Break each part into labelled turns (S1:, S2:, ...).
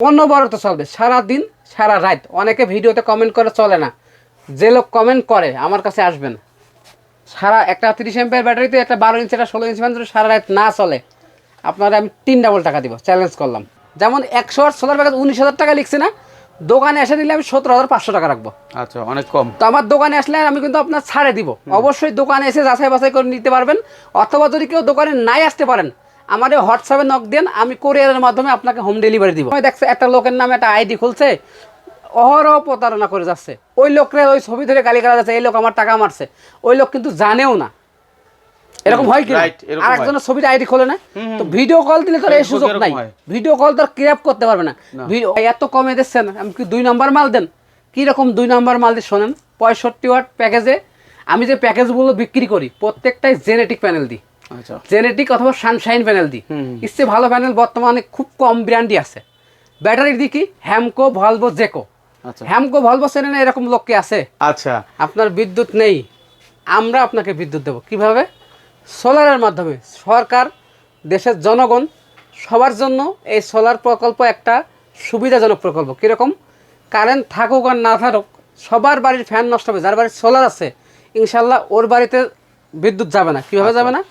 S1: অনবরত চলবে সারা দিন সারা রাত। অনেকে ভিডিওতে কমেন্ট করে চলে না। যে লোক কমেন্ট করে আমার কাছে আসবেন সারা একটা তিরিশ এম্পের ব্যাটারিতে একটা বারো ইঞ্চি একটা ষোলো ইঞ্চি যদি সারা রাত না চলে। আপনারা আমি তিন ডাবল টাকা দিব চ্যালেঞ্জ করলাম। যেমন একশো আট সোলার প্যাকেজ উনিশ হাজার টাকা লিখছে না দোকানে এসে নিলে আমি সতেরো হাজার পাঁচশো টাকা রাখব।
S2: আচ্ছা অনেক কম।
S1: তো আমার দোকানে আসলে আমি কিন্তু আপনার ছাড়ে দিব। অবশ্যই দোকানে এসে যাচাই বাছাই করে নিতে পারবেন অথবা যদি কেউ দোকানে নাই আসতে পারেন আমার হোয়াটসঅ্যাপে নক দেন আমি কোরিয়ারের মাধ্যমে আপনাকে হোম ডেলিভারি দিব। দেখছি একটা লোকের নামে একটা আইডি খুলছে অহরহ প্রতারণা করে যাচ্ছে। ওই লোকরে ওই ছবি ধরে গালি করা যাচ্ছে এই লোক আমার টাকা মারছে। ওই লোক কিন্তু জানেও না। এরকম হয় কি আর একজনের ছবিটা আইডি খোলে না? তো ভিডিও কল দিলে তোর এই সুযোগ নাই। ভিডিও কল তোর ক্র্যাপ করতে পারবে না। এত কমে দিচ্ছেন আমি কি দুই নম্বর মাল দেন? কি রকম দুই নম্বর মাল দিয়ে শোনেন? পঁয়ষট্টি ওয়াট প্যাকেজে আমি যে প্যাকেজগুলো বিক্রি করি প্রত্যেকটাই জেনেটিক প্যানেল দিই। জেনেটিক অথবা সানশাইন প্যানেল দিই। ইসছে ভালো প্যানেল বর্তমানে খুব কম ব্র্যান্ডই আছে। ব্যাটারি দিই কি? হ্যামকো ভলভো জেকো।
S2: আচ্ছা।
S1: হ্যামকো ভলভো চেনে না এরকম লোককে আছে?
S2: আচ্ছা।
S1: আপনার বিদ্যুৎ নেই। আমরা আপনাকে বিদ্যুৎ দেব। কীভাবে? সোলারের মাধ্যমে। সরকার দেশের জনগণ সবার জন্য এই সোলার প্রকল্প একটা সুবিধাজনক প্রকল্প। কীরকম? কারেন্ট থাকুক আর না থাকুক সবার বাড়ির ফ্যান নষ্ট হবে। যার বাড়ির সোলার আছে ইনশাল্লাহ ওর বাড়িতে বিদ্যুৎ যাবে না। কীভাবে যাবে না?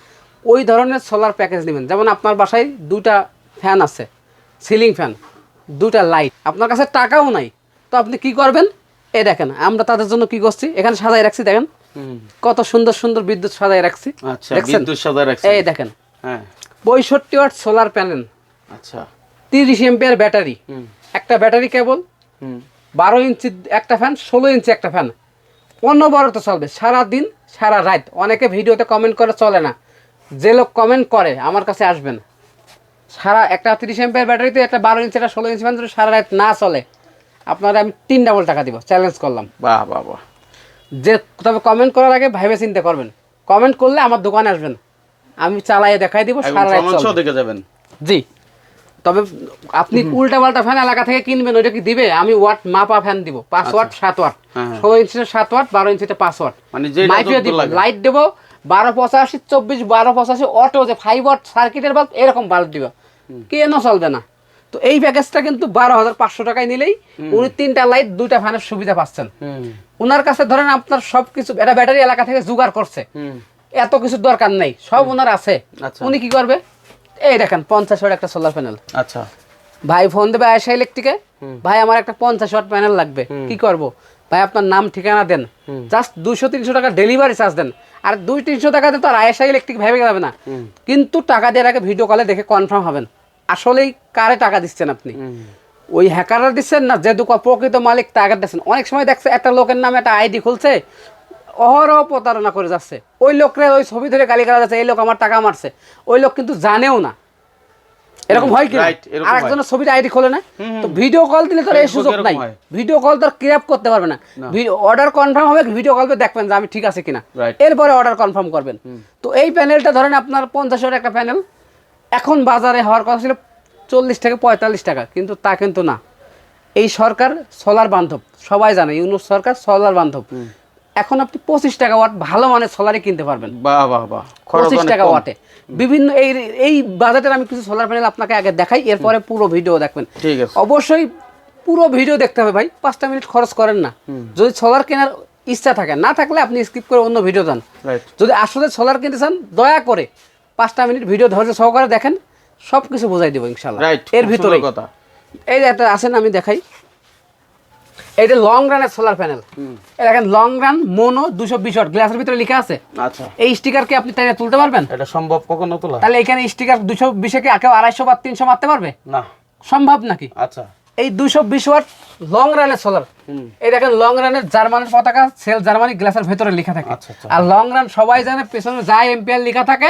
S1: ওই ধরনের সোলার প্যাকেজ নেবেন। যেমন আপনার বাসায় দুটা ফ্যান আছে সিলিং ফ্যান দুটা লাইট আপনার কাছে টাকাও নাই। তো আপনি কি করবেন? এই দেখেন আমরা তাদের জন্য কি করছি? এখানে সাজাই রাখছি দেখেন। কত সুন্দর সুন্দর বিদ্যুৎ সাজাই রাখছি।
S2: আচ্ছা বিদ্যুৎ সাদা রাখছে
S1: এই দেখেন।
S2: হ্যাঁ।
S1: পঁয়ষট্টি ওয়াট সোলার প্যানেল
S2: আচ্ছা।
S1: তিরিশ এম্পিয়ার ব্যাটারি একটা ব্যাটারি কেবল বারো ইঞ্চি একটা ফ্যান ষোলো ইঞ্চি একটা ফ্যান অনবরত চলবে সারা দিন সারা রাত। অনেকে ভিডিওতে কমেন্ট করে চলে না। যে লোক কমেন্ট করে আমার কাছে আসবেন সারা একটা তিরিশ এম্পিয়ার ব্যাটারিতে একটা বারো ইঞ্চি একটা ষোলো ইঞ্চি ফ্যান সারা রাত না চলে। আপনারা আমি তিন ডাবল টাকা দিব চ্যালেঞ্জ করলাম।
S2: বাহ বাহ বাহ।
S1: যে তবে কমেন্ট করার আগে ভাইবে চিন্তা করবেন। কমেন্ট করলে আমার দোকানে আসবেন। আমি চালাইয়ে দেখাই দিব সারা রাত।
S2: দেখে যাবেন।
S1: জি। তবে আপনি উল্টা পাল্টা ফ্যান এলাকা থেকে কিনবেন ওইটা কি দিবে? আমি ওয়াট মাপা ফ্যান দিব পাঁচ ওয়াট সাত ওয়াট
S2: হ্যাঁ, হ্যাঁ।
S1: ষোলো ইঞ্চিতে সাত ওয়াট বারো ইঞ্চিতে পাঁচ ওয়াট
S2: মানে
S1: লাইট দেবো বারো পঁচাশি চব্বিশ বারো পঁচাশি অটো যে ওয়াট সার্কিটের বাল্ব এরকম বাল্ব দিব। কেন চলবে না? তো এই প্যাকেজটা কিন্তু বারো হাজার পাঁচশো টাকায় নিলেই উনি তিনটা লাইট দুইটা ফ্যানের সুবিধা পাচ্ছেন। ওনার কাছে ধরেন আপনার সব কিছু এটা ব্যাটারি এলাকা থেকে জোগাড় করছে। এত কিছু দরকার নেই সব ওনার আছে।
S2: আচ্ছা।
S1: উনি কি করবে? এই দেখেন পঞ্চাশ ওয়াট একটা সোলার প্যানেল
S2: আচ্ছা।
S1: ভাই ফোন দেবে আয়সা ইলেকট্রিকে ভাই আমার একটা পঞ্চাশ ওয়াট প্যানেল লাগবে কি করব? ভাই আপনার নাম ঠিকানা দেন। জাস্ট দুশো তিনশো টাকা ডেলিভারি চার্জ দেন। আর দুই তিনশো টাকা দিয়ে তো আর আয়সা ইলেকট্রিক ভেবে যাবে না। কিন্তু টাকা দেওয়ার আগে ভিডিও কলে দেখে কনফার্ম হবেন। আসলেই কারে টাকা দিচ্ছেন আপনি? ওই হ্যাকাররা দিচ্ছেন না? যে দোকান প্রকৃত মালিক টাকা দিচ্ছেন। অনেক সময় দেখছে একটা লোকের নামে একটা আইডি খুলছে অহরহ প্রতারণা করে যাচ্ছে। ওই লোকরে ওই ছবি ধরে গালি করা যাচ্ছে এই লোক আমার টাকা মারছে। ওই লোক কিন্তু জানেও না। এরকম হয় কি? আর একজনের ছবিটা আইডি খোলে না? তো ভিডিও কল দিলে তোর এই সুযোগ নাই। ভিডিও কল তোর ক্র্যাপ করতে পারবে না। অর্ডার কনফার্ম হবে ভিডিও কল দেখবেন যে আমি ঠিক আছে কিনা। এরপরে অর্ডার কনফার্ম করবেন। তো এই প্যানেলটা ধরেন আপনার পঞ্চাশ একটা প্যানেল এখন বাজারে হওয়ার কথা ছিল চল্লিশ থেকে পঁয়তাল্লিশ টাকা কিন্তু তা কিন্তু না। এই সরকার সোলার বান্ধব সবাই জানে ইউনুস সরকার সোলার বান্ধব এখন আপনি পঁচিশ টাকা ওয়াট ভালো মানের সোলারই কিনতে পারবেন।
S2: বাহ বাহ বাহ।
S1: পঁচিশ টাকা ওয়াটে। বিভিন্ন এই এই বাজেটের আমি কিছু সোলার প্যানেল আপনাকে আগে দেখাই এরপরে পুরো ভিডিও দেখবেন।
S2: ঠিক আছে।
S1: অবশ্যই পুরো ভিডিও দেখতে হবে ভাই পাঁচটা মিনিট খরচ করেন না। যদি সোলার কেনার ইচ্ছা থাকে না থাকলে আপনি স্কিপ করে অন্য ভিডিও দেন। যদি আসলে সোলার কিনতে চান দয়া করে পাঁচটা মিনিট ভিডিও ধৈর্য সহকারে দেখেন সব কিছু বোঝাই দেবো ইনশাল্লাহ এর ভিতরে
S2: কথা।
S1: এই একটা আছেন আমি দেখাই। এটা লং রানের সোলার প্যানেল দেখেন লং রান মোনো দুশো বিশ ওয়াট গ্লাসের ভিতরে লেখা আছে।
S2: আচ্ছা।
S1: এই স্টিকার কি আপনি তাই তুলতে পারবেন?
S2: এটা সম্ভব কখনো তোলা?
S1: তাহলে এখানে স্টিকার দুশো বিশে কি কেউ আড়াইশো বা তিনশো মারতে পারবে?
S2: না।
S1: সম্ভব নাকি?
S2: আচ্ছা।
S1: এই দুশো বিশ ওয়াট লং রানের সোলার এই দেখেন লং রানের জার্মানির পতাকা সেল জার্মানি গ্লাসের ভেতরে লেখা থাকে।
S2: আচ্ছা, আচ্ছা।
S1: আর লং রান সবাই জানে পেছনে যা এম্পিয়ার লেখা থাকে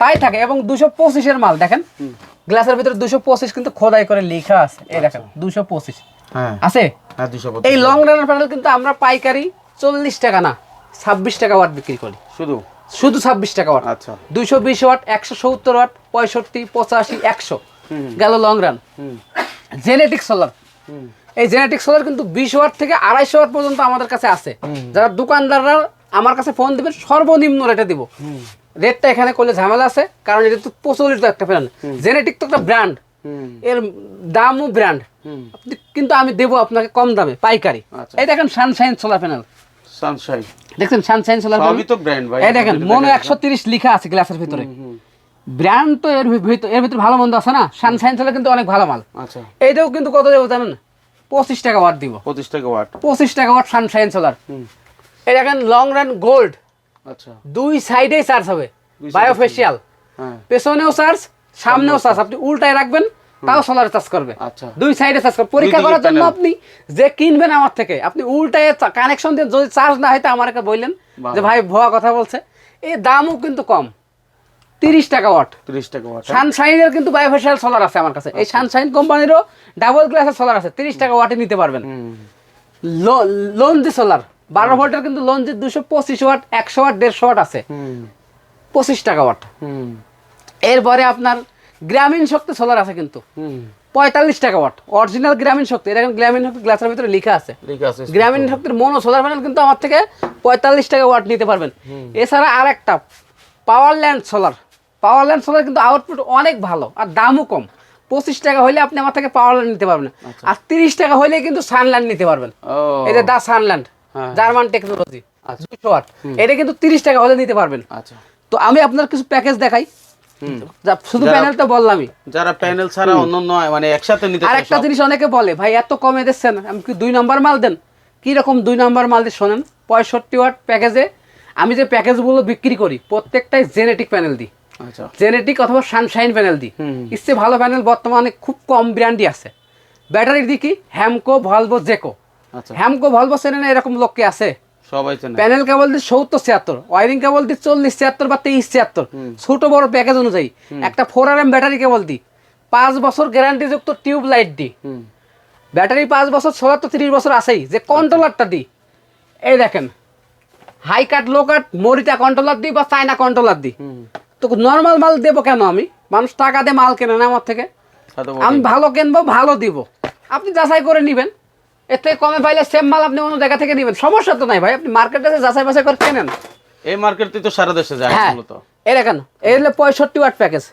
S1: তাই থাকে। এবং দুশো পঁচিশের মাল দেখেন। গ্লাসের ভিতরে দুশো পঁচিশ কিন্তু খোদাই করে লেখা আছে। এই দেখেন দুশো পঁচিশ। আছে?
S2: হ্যাঁ
S1: এই লং রানের প্যানেল কিন্তু আমরা পাইকারি চল্লিশ টাকা না ছাব্বিশ টাকা ওয়াট বিক্রি করি।
S2: শুধু?
S1: শুধু ছাব্বিশ টাকা ওয়াট
S2: আচ্ছা।
S1: দুইশো বিশ ওয়াট একশো সত্তর ওয়াট পঁয়ষট্টি পঁচাশি একশো গেল লং রান জেনেটিক সোলার এই জেনেটিক সোলার কিন্তু বিশ ওয়াট থেকে আড়াইশো ওয়াট পর্যন্ত আমাদের কাছে আছে। যারা দোকানদাররা আমার কাছে ফোন দেবেন সর্বনিম্ন রেটে দিব। রেটটা এখানে করলে ঝামেলা আছে কারণ এটা তো প্রচলিত একটা প্যানেল জেনেটিক তো একটা ব্র্যান্ড এর দামও ব্র্যান্ড কিন্তু আমি দেবো আপনাকে কম দামে পাইকারি।
S2: আচ্ছা।
S1: এই দেখেন সানশাইন সোলার প্যানেল
S2: সানশাইন
S1: দেখছেন সানশাইন সোলার
S2: সবই তো ব্র্যান্ড ভাই
S1: এই দেখেন মনো একশো তিরিশ লিখা আছে গ্লাসের ভিতরে। ব্র্যান্ড তো এর ভিতরে এর ভিতরে ভালো মন্দ আছে না? সানশাইন সোলার কিন্তু অনেক ভালো মাল।
S2: আচ্ছা।
S1: এইটাও কিন্তু কত দেবো জানেন? পঁচিশ টাকা ওয়াট দিব।
S2: পঁচিশ টাকা ওয়াট
S1: পঁচিশ টাকা ওয়াট সানশাইন সোলার এই দেখেন লং রান গোল্ড
S2: আচ্ছা।
S1: দুই সাইডেই চার্জ হবে। বায়োফেশিয়াল
S2: হ্যাঁ।
S1: পেছনেও চার্জ সামনেও চার্জ আপনি উল্টায় রাখবেন তাও সোলার চার্জ করবে।
S2: আচ্ছা।
S1: দুই সাইডে চার্জ করবে। পরীক্ষা করার জন্য আপনি যে কিনবেন আমার থেকে আপনি উল্টায় কানেকশন দিয়ে যদি চার্জ না হয় তা আমাকে বললেন যে ভাই ভুয়া কথা বলছে। এই দামও কিন্তু কম। তিরিশ টাকা ওয়াট
S2: তিরিশ টাকা ওয়াট
S1: সানশাইনের কিন্তু বায়োফেশিয়াল সোলার আছে আমার কাছে। এই সানশাইন কোম্পানিরও ডাবল গ্লাসের সোলার আছে। তিরিশ টাকা ওয়াটে নিতে পারবেন। লোন দি সোলার বারো ভোল্টের কিন্তু লোন দি দুশো পঁচিশ ওয়াট একশো ওয়াট দেড়শো ওয়াট আছে। পঁচিশ টাকা ওয়াট এরপরে আপনার গ্রামীণ শক্তি সোলার আছে কিন্তু। পঁয়তাল্লিশ টাকা ওয়াট অরিজিনাল গ্রামীণ শক্তি এটা গ্রামীণ শক্তি গ্লাসের ভিতরে লেখা আছে। গ্রামীণ শক্তির মনো সোলার প্যানেল কিন্তু আমার থেকে পঁয়তাল্লিশ টাকা ওয়াট নিতে পারবেন। এছাড়া আর একটা power land solar power land solar কিন্তু আউটপুট অনেক ভালো আর দামও কম। পঁচিশ টাকা হলে আপনি আমার থেকে পাওয়ার ল্যান্ড নিতে পারবেন। আর তিরিশ টাকা হলে কিন্তু সানল্যান্ড নিতে পারবেন। যে দা সানল্যান্ড। জার্মান টেকনোলজি দুশো ওয়াট এটা কিন্তু তিরিশ টাকা হলে নিতে পারবেন।
S2: আচ্ছা।
S1: তো আমি আপনার কিছু প্যাকেজ দেখাই। শুধু প্যানেল তো বললামই।
S2: যারা প্যানেল ছাড়া অন্য মানে একসাথে নিতে
S1: আর একটা জিনিস অনেকে বলে ভাই এত কমে দিচ্ছেন আমি কি দুই নম্বর মাল দেন? কি রকম দুই নম্বর মাল দিয়ে শোনেন পঁয়ষট্টি ওয়াট প্যাকেজে আমি যে প্যাকেজগুলো বিক্রি করি প্রত্যেকটাই জেনেটিক প্যানেল দিই।
S2: আচ্ছা।
S1: জেনেটিক অথবা সানশাইন প্যানেল দিই। ইচ্ছে ভালো প্যানেল বর্তমানে খুব কম ব্র্যান্ডই আছে। ব্যাটারির দিকে হ্যামকো ভলভো জেকো
S2: আচ্ছা।
S1: হ্যামকো ভলভো চেনে না এরকম লোককে আছে?
S2: সবাই
S1: প্যানেল কেবল দিই সত্তর ছিয়াত্তর ওয়ারিং কেবল দিই চল্লিশ ছিয়াত্তর বা তেইশ ছিয়াত্তর। ছোট বড় প্যাকেজ অনুযায়ী। একটা four R M battery cable দিই। পাঁচ বছর গ্যারান্টিযুক্ত টিউব লাইট দিই। ব্যাটারি পাঁচ বছর সোলার তো তিরিশ বছর আছেই। যে কন্ট্রোলারটা দিই। এই দেখেন। হাই কাট লো কাট মরিটা কন্ট্রোলার দিই বা চায়না কন্ট্রোলার দিই। তো নর্মাল মাল দেবো কেন আমি? মানুষ টাকা দিয়ে মাল কেনে না আমার থেকে। আমি ভালো কিনবো ভালো দিব। আপনি যাচাই করে নেবেন। এর থেকে কমে পাইলে সেম মাল আপনি অন্য জায়গা থেকে নেবেন। সমস্যা তো নাই ভাই আপনি মার্কেটে যাচাই বাছাই করে কেনেন?
S2: এই মার্কেট তো সারা দেশে যায়
S1: হ্যাঁ।
S2: মূলত।
S1: এই দেখেন এই হলো পঁয়ষট্টি ওয়াট প্যাকেজ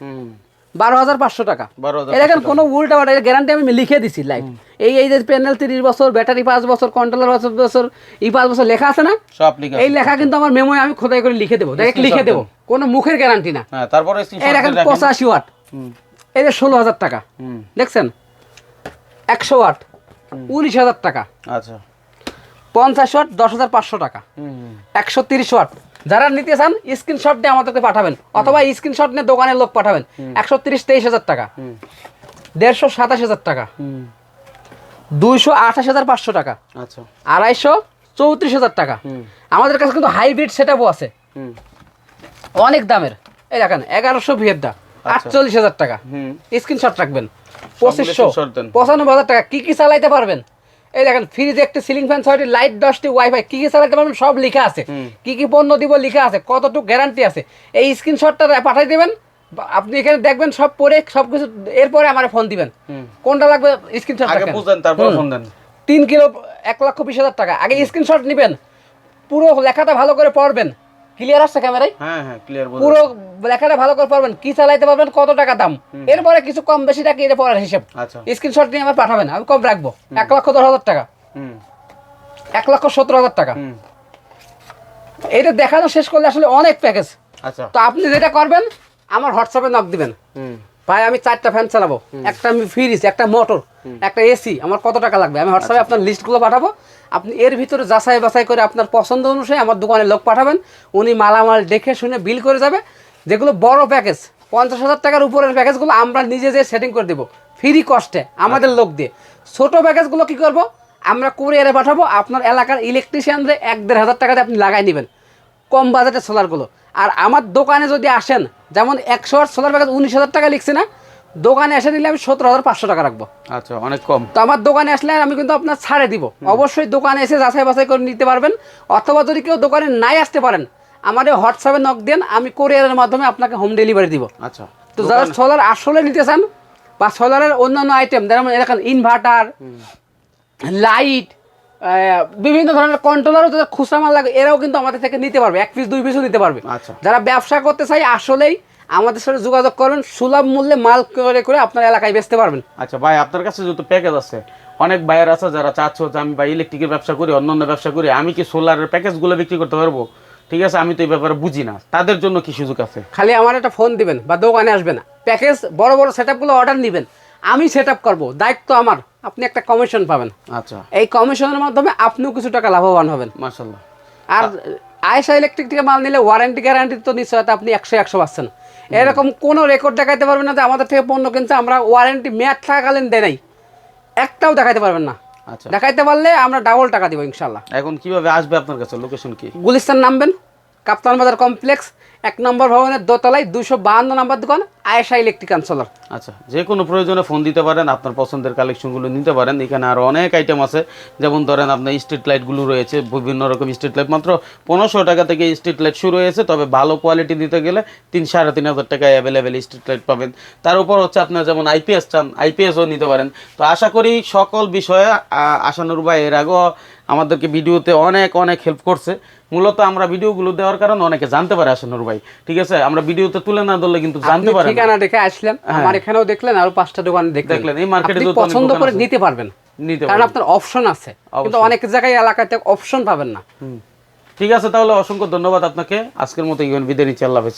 S1: বারো হাজার পাঁচশো টাকা।
S2: 12,500
S1: এই দেখেন কোনো উল্টা পাল্টা গ্যারান্টি আমি লিখে দিছি লাইভ এই এই যে প্যানেল তিরিশ বছর ব্যাটারি পাঁচ বছর কন্ট্রোলার পাঁচ বছর ই পাঁচ বছর লেখা আছে না?
S2: সব লিখা
S1: এই লেখা কিন্তু আমার মেমোয় আমি খোদাই করে লিখে দেবো। ডাইরেক্ট লিখে দেবো। কোনো মুখের গ্যারান্টি না।
S2: হ্যাঁ তারপরে
S1: এই দেখেন পঁচাশি ওয়াট এই যে ষোলো হাজার টাকা। দেখছেন? একশো ওয়াট উনিশ হাজার টাকা।
S2: আচ্ছা।
S1: পঞ্চাশ ওয়াট দশ হাজার পাঁচশো টাকা। একশো তিরিশ ওয়াট। যারা নিতে চান স্ক্রিনশট দিয়ে আমাদেরকে পাঠাবেন। অথবা স্ক্রিনশট নিয়ে দোকানের লোক পাঠাবেন। একশো তিরিশ তেইশ হাজার টাকা। দেড়শো সাতাশ হাজার টাকা। দুইশো আঠাশ হাজার পাঁচশো টাকা।
S2: আচ্ছা।
S1: আড়াইশো চৌত্রিশ হাজার টাকা। আমাদের কাছে কিন্তু হাইব্রিড সেটআপও আছে। অনেক দামের। এই দেখেন এগারোশো ভিয়ের দা আটচল্লিশ হাজার টাকা। স্ক্রিনশট রাখবেন। পঁচিশশো। পঁচানব্বই হাজার টাকা। কি কি চালাইতে পারবেন? এই দেখেন ফ্রিজ একটি সিলিং ফ্যান ছয়টি লাইট দশটি ওয়াইফাই কি কি চালাইতে পারবেন? সব লেখা আছে। কি কি পণ্য দিব লেখা আছে। কতটুকু গ্যারান্টি আছে? এই স্ক্রিনশটটা পাঠিয়ে দেবেন। আপনি এখানে দেখবেন সব পরে সব কিছু এরপরে আমার ফোন দিবেন। কোনটা লাগবে স্ক্রিনশট
S2: আগে বুঝলেন তারপর ফোন দেন।
S1: তিন কিলো এক লক্ষ বিশ হাজার টাকা। আগে স্ক্রিনশট নেবেন। পুরো লেখাটা ভালো করে পড়বেন। ক্লিয়ার আসছে ক্যামেরায়
S2: হ্যাঁ হ্যাঁ ক্লিয়ার
S1: পুরো লেখাটা ভালো করে পড়বেন। কি চালাইতে পারবেন কত টাকা দাম। এরপরে কিছু কম বেশি টাকা এটা পড়ার হিসেব।
S2: আচ্ছা।
S1: স্ক্রিনশট নিয়ে আমার পাঠাবেন আমি কম রাখব। এক লক্ষ দশ হাজার টাকা। এক লক্ষ সত্তর হাজার টাকা। এটা দেখানো শেষ করলে আসলে অনেক প্যাকেজ
S2: আচ্ছা।
S1: তো আপনি যেটা করবেন আমার হোয়াটসঅ্যাপে নক দিবেন। ভাই আমি চারটা ফ্যান চালাবো। একটা আমি ফ্রিজ একটা মোটর একটা এসি আমার কত টাকা লাগবে? আমি হোয়াটসঅ্যাপে আপনার লিস্টগুলো পাঠাবো। আপনি এর ভিতরে যাচাই বাছাই করে আপনার পছন্দ অনুসারে আমার দোকানে লোক পাঠাবেন উনি মালামাল দেখে শুনে বিল করে যাবে। যেগুলো বড় প্যাকেজ পঞ্চাশ হাজার টাকার উপরের প্যাকেজগুলো আমরা নিজে যে সেটিং করে দেবো ফ্রি কস্টে আমাদের লোক দিয়ে। ছোটো প্যাকেজগুলো কি করব? আমরা কুরিয়ারে পাঠাবো আপনার এলাকার ইলেকট্রিশিয়ানদের এক দেড় হাজার টাকা দিয়ে আপনি লাগাই নেবেন কম বাজেটের সোলারগুলো আর আমার দোকানে যদি আসেন যেমন একশো আট সোলার প্যাকেজ উনিশ হাজার টাকা লিখছে না দোকানে এসে নিলে আমি সতেরো হাজার পাঁচশো টাকা রাখব।
S2: আচ্ছা অনেক কম।
S1: তো আমার দোকানে আসলে আমি কিন্তু আপনার ছাড়ে দিব। অবশ্যই দোকানে এসে যাচাই বাছাই করে নিতে পারবেন। অথবা যদি কেউ দোকানে নাই আসতে পারেন আমার এই হোয়াটসঅ্যাপে নক দেন আমি কোরিয়ারের মাধ্যমে আপনাকে হোম ডেলিভারি দিব।
S2: আচ্ছা
S1: তো যারা সোলার আসলে নিতে চান বা সোলারের অন্যান্য আইটেম যেমন এরকম ইনভার্টার লাইট বিভিন্ন ধরনের কন্ট্রোলারও যাদের খুচরা মাল লাগে এরাও কিন্তু আমাদের থেকে নিতে পারবে। এক পিস দুই পিসও নিতে পারবে।
S2: আচ্ছা।
S1: যারা ব্যবসা করতে চাই আসলেই আমাদের সাথে যোগাযোগ করবেন সুলভ মূল্যে মাল করে করে আপনার এলাকায় বেচতে পারবেন।
S2: আচ্ছা ভাই আপনার কাছে যত প্যাকেজ আছে অনেক বাইর আছে যারা চাচ্ছ যে আমি ভাই ইলেকট্রিকের ব্যবসা করি অন্যান্য ব্যবসা করি আমি কি সোলারের প্যাকেজগুলো বিক্রি করতে পারব? ঠিক আছে আমি তো এই ব্যাপারে বুঝি না। তাদের জন্য কি সুযোগ আছে?
S1: খালি আমার একটা ফোন দিবেন বা দোকানে আসবেন প্যাকেজ বড় বড় সেট আপগুলো অর্ডার নেবেন। আমি সেট আপ করব দায়িত্ব আমার। আপনি একটা কমিশন পাবেন।
S2: আচ্ছা।
S1: এই কমিশনের মাধ্যমে আপনিও কিছু টাকা লাভবান হবেন।
S2: মার্শাল্লাহ
S1: আর আয়সা ইলেকট্রিক থেকে মাল নিলে ওয়ারেন্টি গ্যারান্টি তো নিশ্চয়তা আপনি একশো একশো পাচ্ছেন। এরকম কোনো রেকর্ড দেখাতে পারবেন না যে আমাদের থেকে পণ্য কিনছে আমরা ওয়ারেন্টি মেয়াদ থাকাকালীন দেয় নাই। একটাও দেখাতে পারবেন না।
S2: আচ্ছা।
S1: দেখাইতে পারলে আমরা ডাবল টাকা দিব ইনশাল্লাহ
S2: এখন কীভাবে আসবে আপনার কাছে? লোকেশন কি?
S1: গুলিস্তান নামবেন। কাপ্তান বাজার কমপ্লেক্স, এক নম্বর ভবনের দোতলায় দুশো বাহান্ন নম্বর দোকান, আয়েশা ইলেকট্রিক আনসোলার।
S2: আচ্ছা যে কোনো প্রয়োজনে ফোন দিতে পারেন, আপনার পছন্দের কালেকশনগুলো নিতে পারেন। এখানে আরও অনেক আইটেম আছে। যেমন ধরেন আপনার স্ট্রিট লাইটগুলো রয়েছে, বিভিন্ন রকম স্ট্রিট লাইট মাত্র পনেরোশো টাকা থেকে স্ট্রিট লাইট শুরু হয়েছে, তবে ভালো কোয়ালিটি দিতে গেলে তিন সাড়ে তিন হাজার টাকায় অ্যাভেলেবেল স্ট্রিট লাইট পাবেন। তার উপর হচ্ছে আপনার যেমন আইপিএস চান আইপিএসও নিতে পারেন। তো আশা করি সকল বিষয়ে আশানুর ভাই এর আগেও আমাদেরকে ভিডিওতে অনেক অনেক হেল্প করছে। মূলত আমরা ভিডিওগুলো দেওয়ার কারণে অনেকে জানতে পারে আশানুর ভাই। ঠিক আছে? আমরা ভিডিওতে তুলে না ধরলে কিন্তু জানতে পারে
S1: ঠিকানা দেখে আসলেন আমার এখানেও দেখলেন আর পাঁচটা দোকানে দেখলেন।
S2: এই মার্কেটে
S1: পছন্দ করে নিতে পারবেন।
S2: নিতে
S1: কারণ
S2: পারেন।
S1: আপনার অপশন আছে। কিন্তু অনেক জায়গায় এলাকাতে অপশন পাবেন না।
S2: ঠিক আছে তাহলে অসংখ্য ধন্যবাদ আপনাকে। আজকের মতো ইভেন বিদায় নিচ্ছি আল্লাহ হাফেজ।